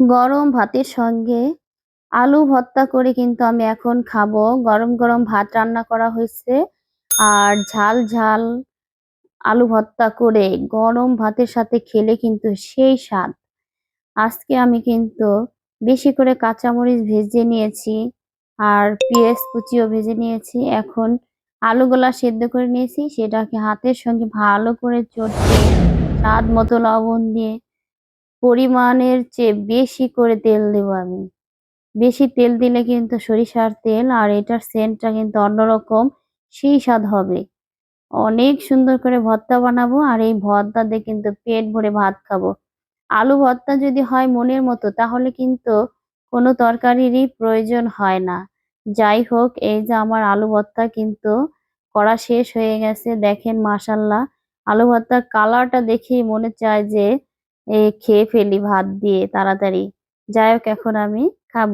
গরম ভাতের সঙ্গে আলু ভর্তা করে কিন্তু আমি এখন খাব। গরম গরম ভাত রান্না করা হয়েছে আর ঝাল ঝাল আলু ভর্তা করে গরম ভাতের সাথে খেলে কিন্তু সেই স্বাদ। আজকে আমি কিন্তু বেশি করে কাঁচামরিচ ভেজে নিয়েছি আর পেঁয়াজ কুচিও ভেজে নিয়েছি। এখন আলুগুলা সেদ্ধ করে নিয়েছি, সেটাকে হাতের সঙ্গে ভালো করে চটকে স্বাদ মতো লবণ দিয়ে পরিমাণের চেয়ে বেশি করে তেল দেব আমি। বেশি তেল দিলে কিন্তু সরিষার তেল আর এটার সেন্টটা কিন্তু অন্যরকম, সেই স্বাদ হবে। অনেক সুন্দর করে ভর্তা বানাবো আর এই ভর্তা দিয়ে কিন্তু পেট ভরে ভাত খাব। আলু ভর্তা যদি হয় মনের মতো, তাহলে কিন্তু কোনো তরকারিরই প্রয়োজন হয় না। যাই হোক, এই যে আমার আলু ভর্তা কিন্তু করা শেষ হয়ে গেছে, দেখেন মাসাল্লাহ আলু ভর্তার কালারটা দেখেই মনে চায় যে খেয়ে ফেলি ভাত দিয়ে তাড়াতাড়ি। যাই হোক এখন আমি খাব।